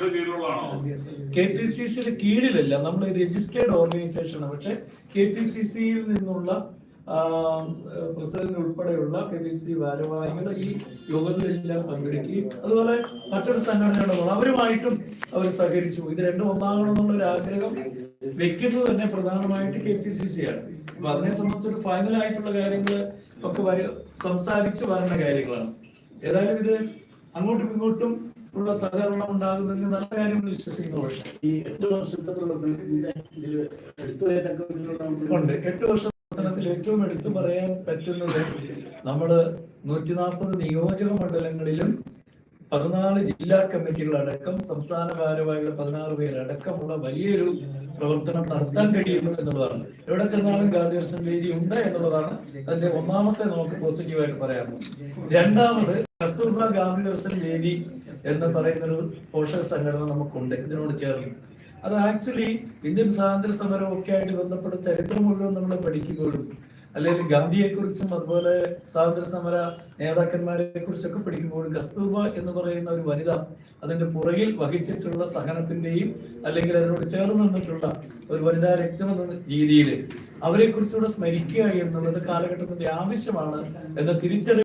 K P C സിയുടെ കീഴിലല്ല നമ്മൾ രജിസ്റ്റേർഡ് ഓർഗനൈസേഷൻ പക്ഷെ കെ പി സി സിയിൽ നിന്നുള്ള പ്രസിഡന്റ് ഉൾപ്പെടെയുള്ള കെ പി സി ഭാരവാഹികൾ ഈ യോഗങ്ങളിലെല്ലാം പങ്കെടുക്കുകയും അതുപോലെ മറ്റൊരു സംഘടനകളുള്ള അവരുമായിട്ടും അവർ സഹകരിച്ചു. ഇത് രണ്ടും ഒന്നാകണമെന്നുള്ള ഒരു ആഗ്രഹം വെക്കുന്നത് തന്നെ പ്രധാനമായിട്ട് കെ പി സി സി ആണ് അപ്പൊ അതിനെ സംബന്ധിച്ചൊരു ഫൈനൽ ആയിട്ടുള്ള കാര്യങ്ങൾ ഒക്കെ സംസാരിച്ച് വരേണ്ട കാര്യങ്ങളാണ്. ഏതായാലും ഇത് അങ്ങോട്ടും ഇങ്ങോട്ടും ഉള്ള സഹകരണം ഉണ്ടാകുന്നതിന് നല്ല കാര്യങ്ങൾ വിശ്വസിക്കുന്നു ഈ എട്ട് വർഷത്തെ ഉണ്ട്. എട്ട് വർഷ പ്രവർത്തനത്തിൽ ഏറ്റവും എടുത്തു പറയാൻ പറ്റുന്നത് നമ്മൾ നൂറ്റി നാൽപ്പത് നിയോജക മണ്ഡലങ്ങളിലും പതിനാല് ജില്ലാ കമ്മിറ്റികളടക്കം സംസ്ഥാന ഭാരവാഹികൾ പതിനാറ് പേരടക്കമുള്ള വലിയൊരു പ്രവർത്തനം നടത്താൻ കഴിയുന്നു എന്നുള്ളതാണ്. എവിടെ ചെന്നാലും ഗാന്ധി വേദി ഉണ്ട് എന്നുള്ളതാണ് അതിന്റെ ഒന്നാമത്തെ നമുക്ക് പോസിറ്റീവായിട്ട് പറയാറുള്ളത് രണ്ടാമത് കസ്തൂർബ ഗാന്ധി ദർശൻ വേദി എന്ന് പറയുന്ന ഒരു പോഷക സംഘടന നമുക്കുണ്ട്. ഇതിനോട് ചേർന്ന്. അത് ആക്ച്വലി ഇന്ത്യൻ സ്വാതന്ത്ര്യ സമരവും ഒക്കെ ആയിട്ട് ബന്ധപ്പെട്ട ചരിത്രം മുഴുവൻ നമ്മൾ പഠിക്കുകയുള്ളൂ അല്ലെങ്കിൽ ഗാന്ധിയെ കുറിച്ചും അതുപോലെ സ്വാതന്ത്ര്യ സമര നേതാക്കന്മാരെ കുറിച്ചൊക്കെ പഠിക്കുമ്പോഴും കസ്തൂർബ എന്ന് പറയുന്ന ഒരു വനിത അതിന്റെ പുറകിൽ വഹിച്ചിട്ടുള്ള സഹനത്തിന്റെയും അല്ലെങ്കിൽ അതിനോട് ചേർന്ന് നിന്നിട്ടുള്ള ഒരു വനിതാ രക്തം എന്ന രീതിയിൽ അവരെ കുറിച്ചുകൂടെ സ്മരിക്കുക എന്നുള്ളത് കാലഘട്ടത്തിന്റെ ആവശ്യമാണ് എന്ന് തിരിച്ചറിവ്